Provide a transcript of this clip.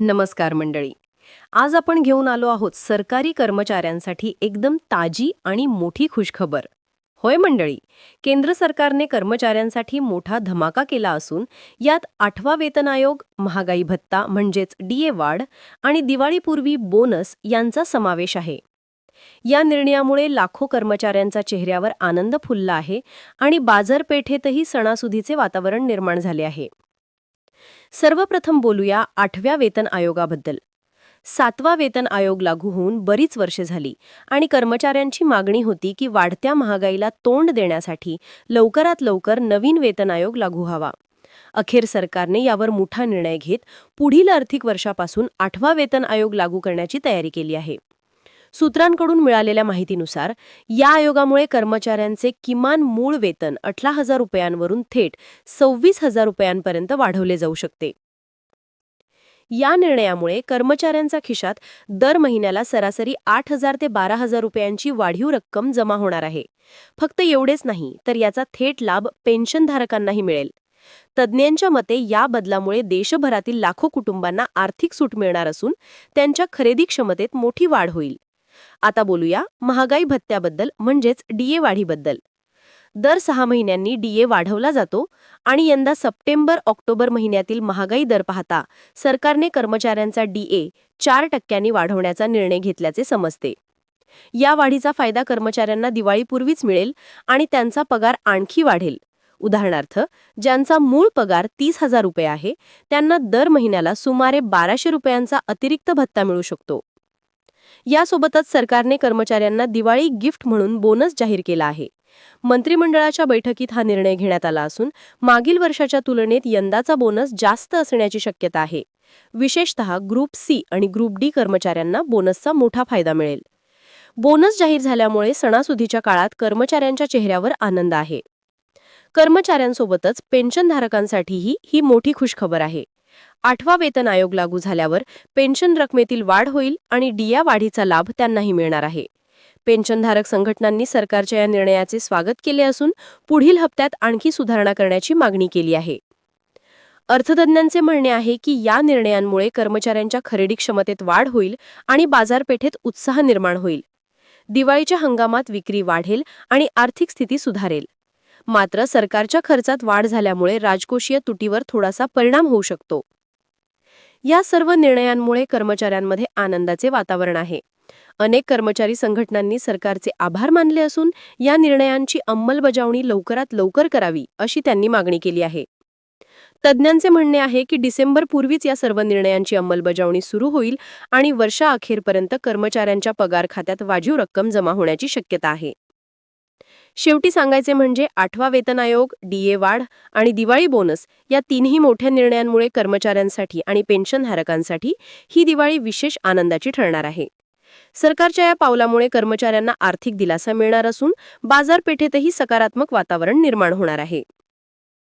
नमस्कार मंडळी. आज आपण घेऊन आलो आहोत सरकारी कर्मचाऱ्यांसाठी एकदम ताजी आणि मोठी खुशखबर. होय मंडळी केंद्र सरकारने कर्मचाऱ्यांसाठी मोठा धमाका केला असून यात आठवा वेतन आयोग महागाई भत्ता म्हणजेच डीए वाढ आणि दिवाळीपूर्वी बोनस यांचा समावेश आहे. या निर्णयामुळे लाखो कर्मचाऱ्यांचा चेहऱ्यावर आनंद फुलला आहे आणि बाजारपेठेतही सणासुदीचे वातावरण निर्माण झाले आहे. सर्वप्रथम बोलूया आठव्या वेतन आयोगाबद्दल. सातवा वेतन आयोग लागू होऊन बरीच वर्षे झाली आणि कर्मचाऱ्यांची मागणी होती की वाढत्या महागाईला तोंड देण्यासाठी लवकरात लवकर नवीन वेतन आयोग लागू व्हावा. अखेर सरकारने यावर मोठा निर्णय घेत पुढील आर्थिक वर्षापासून आठवा वेतन आयोग लागू करण्याची तयारी केली आहे. सूत्रांकडून मिळालेल्या माहितीनुसार या आयोगामुळे कर्मचाऱ्यांचे किमान मूळ वेतन अठरा हजार रुपयांवरून थेट सव्वीस हजार रुपयांपर्यंत वाढवले जाऊ शकते. या निर्णयामुळे कर्मचाऱ्यांचा खिशात दर महिन्याला सरासरी आठ हजार ते बारा हजार रुपयांची वाढीव रक्कम जमा होणार आहे. फक्त एवढेच नाही तर याचा थेट लाभ पेन्शनधारकांनाही मिळेल. तज्ज्ञांच्या मते या बदलामुळे देशभरातील लाखो कुटुंबांना आर्थिक सूट मिळणार असून त्यांच्या खरेदी क्षमतेत मोठी वाढ होईल. आता बोलूया महागाई भत्त्याबद्दल म्हणजेच डीए वाढीबद्दल. दर सहा महिन्यांनी डीए वाढवला जातो आणि यंदा सप्टेंबर ऑक्टोबर महिन्यातील महागाई दर पाहता सरकारने कर्मचाऱ्यांचा डीए चार टक्क्यांनी वाढवण्याचा निर्णय घेतल्याचे समजते. या वाढीचा फायदा कर्मचाऱ्यांना दिवाळीपूर्वीच मिळेल आणि त्यांचा पगार आणखी वाढेल. उदाहरणार्थ ज्यांचा मूळ पगार तीस हजार रुपये आहे त्यांना दर महिन्याला सुमारे बाराशे रुपयांचा अतिरिक्त भत्ता मिळू शकतो. यासोबतच सरकारने कर्मचाऱ्यांना दिवाळी गिफ्ट म्हणून बोनस जाहीर केला आहे. मंत्रिमंडळाच्या बैठकीत हा निर्णय घेण्यात आला असून मागील वर्षाच्या तुलनेत यंदाचा बोनस जास्त असण्याची शक्यता आहे. विशेषतः ग्रुप सी आणि ग्रुप डी कर्मचाऱ्यांना बोनसचा मोठा फायदा मिळेल. बोनस जाहीर झाल्यामुळे सणासुदीच्या काळात कर्मचाऱ्यांच्या चेहऱ्यावर आनंद आहे. कर्मचाऱ्यांसोबतच पेन्शनधारकांसाठीही ही मोठी खुशखबर आहे. आठवा वेतन आयोग लागू झाल्यावर पेन्शन रकमेतील वाढ होईल आणि डिया वाढीचा लाभ त्यांनाही मिळणार आहे. पेन्शनधारक संघटनांनी सरकारच्या या निर्णयाचे स्वागत केले असून पुढील हप्त्यात आणखी सुधारणा करण्याची मागणी केली आहे. अर्थतज्ञांचे म्हणणे आहे की या निर्णयांमुळे कर्मचाऱ्यांच्या खरेदी क्षमतेत वाढ होईल आणि बाजारपेठेत उत्साह निर्माण होईल. दिवाळीच्या हंगामात विक्री वाढेल आणि आर्थिक स्थिती सुधारेल. मात्र सरकारच्या खर्चात वाढ झाल्यामुळे राजकोषीय तुटीवर थोडासा परिणाम होऊ शकतो. या सर्व निर्णयांमुळे कर्मचाऱ्यांमध्ये आनंदाचे वातावरण आहे. अनेक कर्मचारी संघटनांनी सरकारचे आभार मानले असून या निर्णयांची अंमलबजावणी लवकरात लवकर करावी अशी त्यांनी मागणी केली आहे. तज्ज्ञांचे म्हणणे आहे की डिसेंबर पूर्वीच या सर्व निर्णयांची अंमलबजावणी सुरू होईल आणि वर्षाअखेरपर्यंत कर्मचाऱ्यांच्या पगार खात्यात वाढीव रक्कम जमा होण्याची शक्यता आहे. शेवटी सांगायचे म्हणजे आठवा वेतन आयोग डीए वाढ आणि दिवाळी बोनस या तीनही मोठ्या निर्णयांमुळे कर्मचाऱ्यांसाठी आणि पेन्शनधारकांसाठी ही दिवाळी विशेष आनंदाची ठरणार आहे. सरकारच्या या पावलामुळे कर्मचाऱ्यांना आर्थिक दिलासा मिळणार असून बाजारपेठेतही सकारात्मक वातावरण निर्माण होणार आहे.